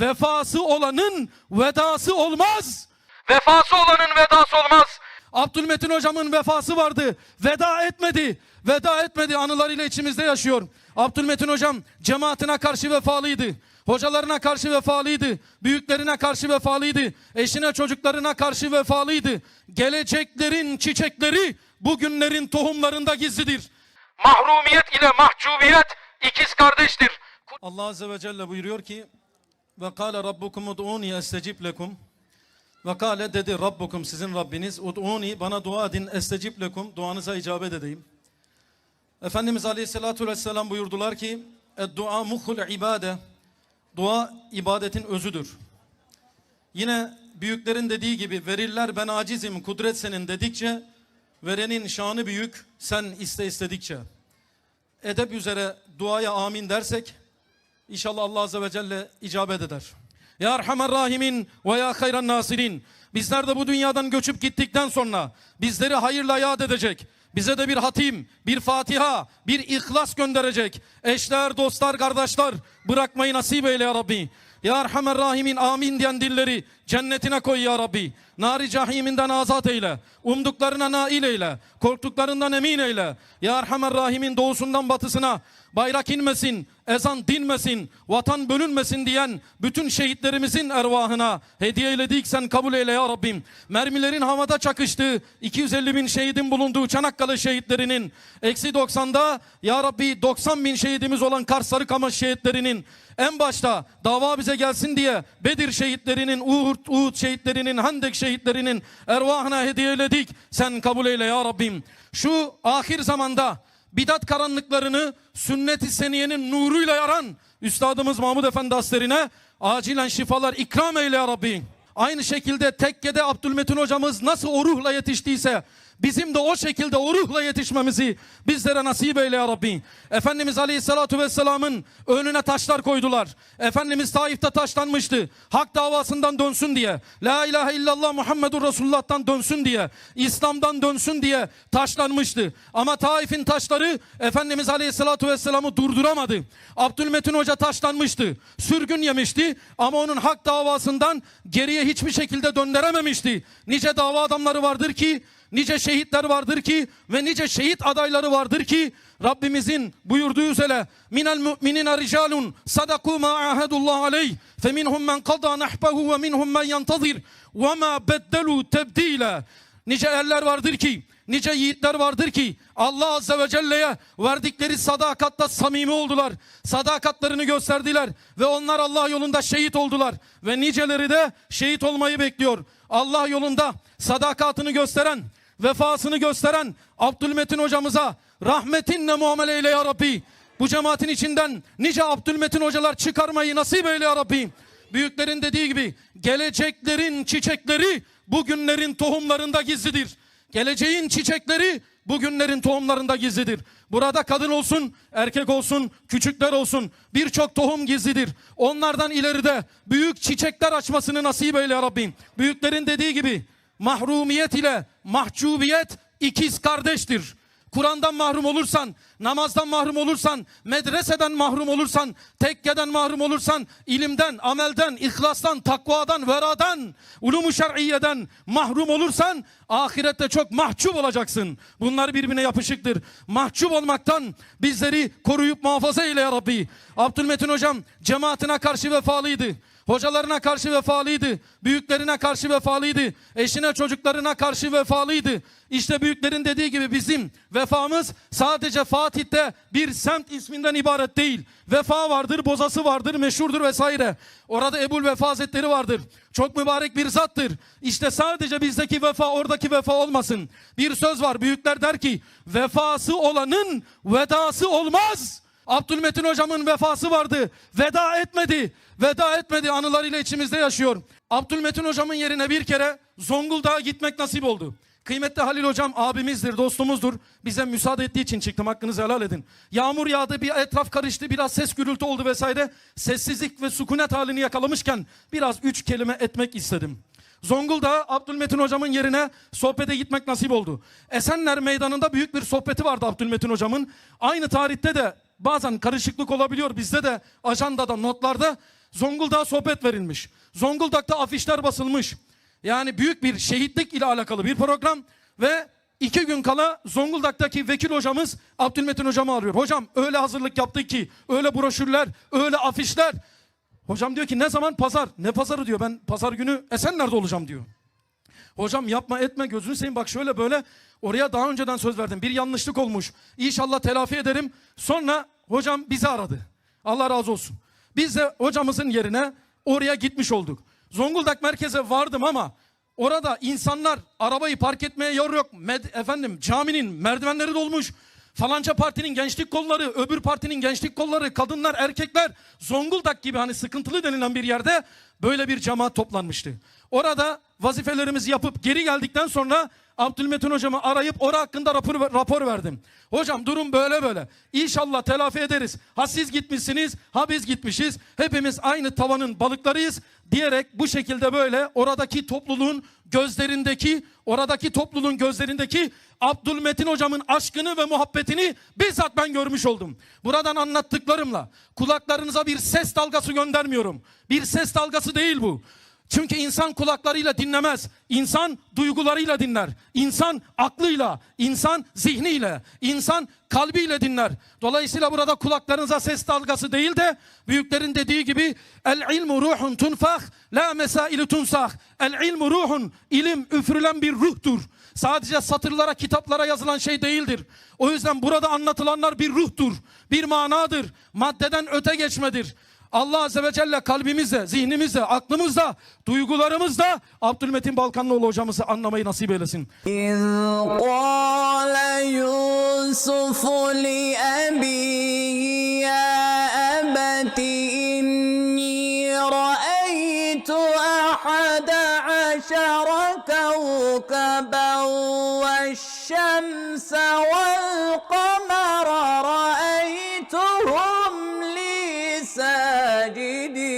Vefası olanın vedası olmaz. Vefası olanın vedası olmaz. Abdülmetin hocamın vefası vardı. Veda etmedi. Veda etmedi. Anılarıyla içimizde yaşıyor. Abdülmetin hocam cemaatine karşı vefalıydı. Hocalarına karşı vefalıydı. Büyüklerine karşı vefalıydı. Eşine çocuklarına karşı vefalıydı. Geleceklerin çiçekleri bugünlerin tohumlarında gizlidir. Mahrumiyet ile mahcubiyet ikiz kardeştir. Allah Azze ve Celle buyuruyor ki ve kâle rabbukum ud'uni estecib lekum ve kâle dedi rabbukum sizin Rabbiniz ud'uni bana dua edin estecib lekum duanıza icabet edeyim. Efendimiz Aleyhisselatü Vesselam buyurdular ki dua muhul ibade dua ibadetin özüdür. Yine büyüklerin dediği gibi verirler ben acizim kudret senin dedikçe verenin şanı büyük sen iste istedikçe edep üzere duaya amin dersek inşallah Allah Azze ve Celle icabet eder. Ya Erhamer Rahimin ve ya hayran nasirin. Bizler de bu dünyadan göçüp gittikten sonra bizleri hayırla yad edecek. Bize de bir hatim, bir Fatiha, bir ihlas gönderecek. Eşler, dostlar, kardeşler bırakmayı nasip eyle ya Rabbi. Ya Erhamer Rahimin amin diyen dilleri cennetine koy ya Rabbi. Nari cahiminden azat eyle. Umduklarına nail eyle. Korktuklarından emin eyle. Ya Erhamer Rahimin doğusundan batısına bayrak inmesin, ezan dinmesin, vatan bölünmesin diyen bütün şehitlerimizin ervahına hediye eyledik sen kabul eyle ya Rabbim. Mermilerin havada çakıştığı 250 bin şehidin bulunduğu Çanakkale şehitlerinin eksi 90'da ya Rabbi 90 bin şehidimiz olan Kars Sarıkamış şehitlerinin en başta dava bize gelsin diye Bedir şehitlerinin, Uhud, Uhud şehitlerinin, Hendek şehitlerinin ervahına hediye eyledik. Sen kabul eyle ya Rabbim. Şu ahir zamanda bidat karanlıklarını sünnet-i seniyenin nuruyla yaran Üstadımız Mahmud Efendi Hazretleri'ne acilen şifalar ikram eyle ya Rabbi. Aynı şekilde tekkede Abdülmetin hocamız nasıl o ruhla yetiştiyse bizim de o şekilde o ruhla yetişmemizi bizlere nasip eyle ya Rabbi. Efendimiz Aleyhisselatü Vesselam'ın önüne taşlar koydular. Efendimiz Taif'te taşlanmıştı. Hak davasından dönsün diye. La ilahe illallah Muhammedur Resulullah'tan dönsün diye. İslam'dan dönsün diye taşlanmıştı. Ama Taif'in taşları Efendimiz Aleyhisselatü Vesselam'ı durduramadı. Abdülmetin Hoca taşlanmıştı. Sürgün yemişti ama onun hak davasından geriye hiçbir şekilde döndürememişti. Nice dava adamları vardır ki nice şehitler vardır ki ve nice şehit adayları vardır ki Rabbimizin buyurduğu üzere minel mu'minina ricalun sadaku ma ahadullah aleyh fe minhum men qada nahbehu ve minhum men yantazir ve ma beddelu tebdila nice erler vardır ki nice yiğitler vardır ki Allah Azze ve Celle'ye verdikleri sadakatta samimi oldular. Sadakatlerini gösterdiler ve onlar Allah yolunda şehit oldular. Ve niceleri de şehit olmayı bekliyor. Allah yolunda sadakatını gösteren, vefasını gösteren Abdülmetin hocamıza rahmetinle muamele eyle ya Rabbi. Bu cemaatin içinden nice Abdülmetin hocalar çıkarmayı nasip eyle ya Rabbi. Büyüklerin dediği gibi geleceklerin çiçekleri bugünlerin tohumlarında gizlidir. Geleceğin çiçekleri bugünlerin tohumlarında gizlidir. Burada kadın olsun, erkek olsun, küçükler olsun birçok tohum gizlidir. Onlardan ileride büyük çiçekler açmasını nasip eyle ya Rabbim. Büyüklerin dediği gibi mahrumiyet ile mahcubiyet ikiz kardeştir. Kur'an'dan mahrum olursan, namazdan mahrum olursan, medreseden mahrum olursan, tekkeden mahrum olursan, ilimden, amelden, ihlastan, takvadan, veradan, ulum-u şer'iyeden mahrum olursan, ahirette çok mahcup olacaksın. Bunlar birbirine yapışıktır. Mahcup olmaktan bizleri koruyup muhafaza eyle ya Rabbi. Abdülmetin hocam cemaatine karşı vefalıydı. Hocalarına karşı vefalıydı. Büyüklerine karşı vefalıydı. Eşine çocuklarına karşı vefalıydı. İşte büyüklerin dediği gibi bizim vefamız sadece Fatih'te bir semt isminden ibaret değil. Vefa vardır, bozası vardır, meşhurdur vesaire. Orada Ebul Vefa Hazretleri vardır. Çok mübarek bir zattır. İşte sadece bizdeki vefa oradaki vefa olmasın. Bir söz var büyükler der ki vefası olanın vedası olmaz. Abdülmetin hocamın vefası vardı. Veda etmedi. Veda etmedi anılarıyla içimizde yaşıyor. Abdülmetin hocamın yerine bir kere Zonguldak'a gitmek nasip oldu. Kıymetli Halil hocam abimizdir, dostumuzdur. Bize müsaade ettiği için çıktım. Hakkınızı helal edin. Yağmur yağdı, bir etraf karıştı, biraz ses gürültü oldu vesaire. Sessizlik ve sükunet halini yakalamışken biraz üç kelime etmek istedim. Zonguldak'a Abdülmetin hocamın yerine sohbete gitmek nasip oldu. Esenler meydanında büyük bir sohbeti vardı Abdülmetin hocamın. Aynı tarihte de bazen karışıklık olabiliyor bizde de ajandada notlarda. Zonguldak'a sohbet verilmiş. Zonguldak'ta afişler basılmış. Yani büyük bir şehitlik ile alakalı bir program ve iki gün kala Zonguldak'taki vekil hocamız Abdülmetin hocamı arıyor. Hocam öyle hazırlık yaptık ki öyle broşürler, öyle afişler. Hocam diyor ki ne zaman pazar? Ne pazarı diyor ben pazar günü Esenler'de olacağım diyor. Hocam yapma etme gözünü seveyim bak şöyle böyle oraya daha önceden söz verdim. Bir yanlışlık olmuş. İnşallah telafi ederim. Sonra hocam bizi aradı. Allah razı olsun. Biz de hocamızın yerine oraya gitmiş olduk. Zonguldak merkeze vardım ama orada insanlar arabayı park etmeye yer yok. Med- efendim caminin merdivenleri dolmuş. Falanca partinin gençlik kolları, öbür partinin gençlik kolları, kadınlar, erkekler Zonguldak gibi hani sıkıntılı denilen bir yerde böyle bir cemaat toplanmıştı. Orada vazifelerimizi yapıp geri geldikten sonra Abdülmetin hocamı arayıp ora hakkında rapor, rapor verdim. Hocam durum böyle böyle. İnşallah telafi ederiz. Ha siz gitmişsiniz, ha biz gitmişiz. Hepimiz aynı tavanın balıklarıyız diyerek bu şekilde böyle oradaki topluluğun gözlerindeki, oradaki topluluğun gözlerindeki Abdülmetin hocamın aşkını ve muhabbetini bizzat ben görmüş oldum. Buradan anlattıklarımla kulaklarınıza bir ses dalgası göndermiyorum. Bir ses dalgası değil bu. Çünkü insan kulaklarıyla dinlemez. İnsan duygularıyla dinler. İnsan aklıyla, insan zihniyle, insan kalbiyle dinler. Dolayısıyla burada kulaklarınıza ses dalgası değil de büyüklerin dediği gibi el ilmu ruhun tunfah la mesailu tunsah. El ilmu ruhun ilim üfürülen bir ruhtur. Sadece satırlara, kitaplara yazılan şey değildir. O yüzden burada anlatılanlar bir ruhtur, bir manadır. Maddeden öte geçmedir. Allah Azze ve Celle kalbimizle, zihnimizle, aklımızla, duygularımızla Abdülmetin Balkanlıoğlu hocamızı anlamayı nasip eylesin. İz qâle Yusufu ساجدين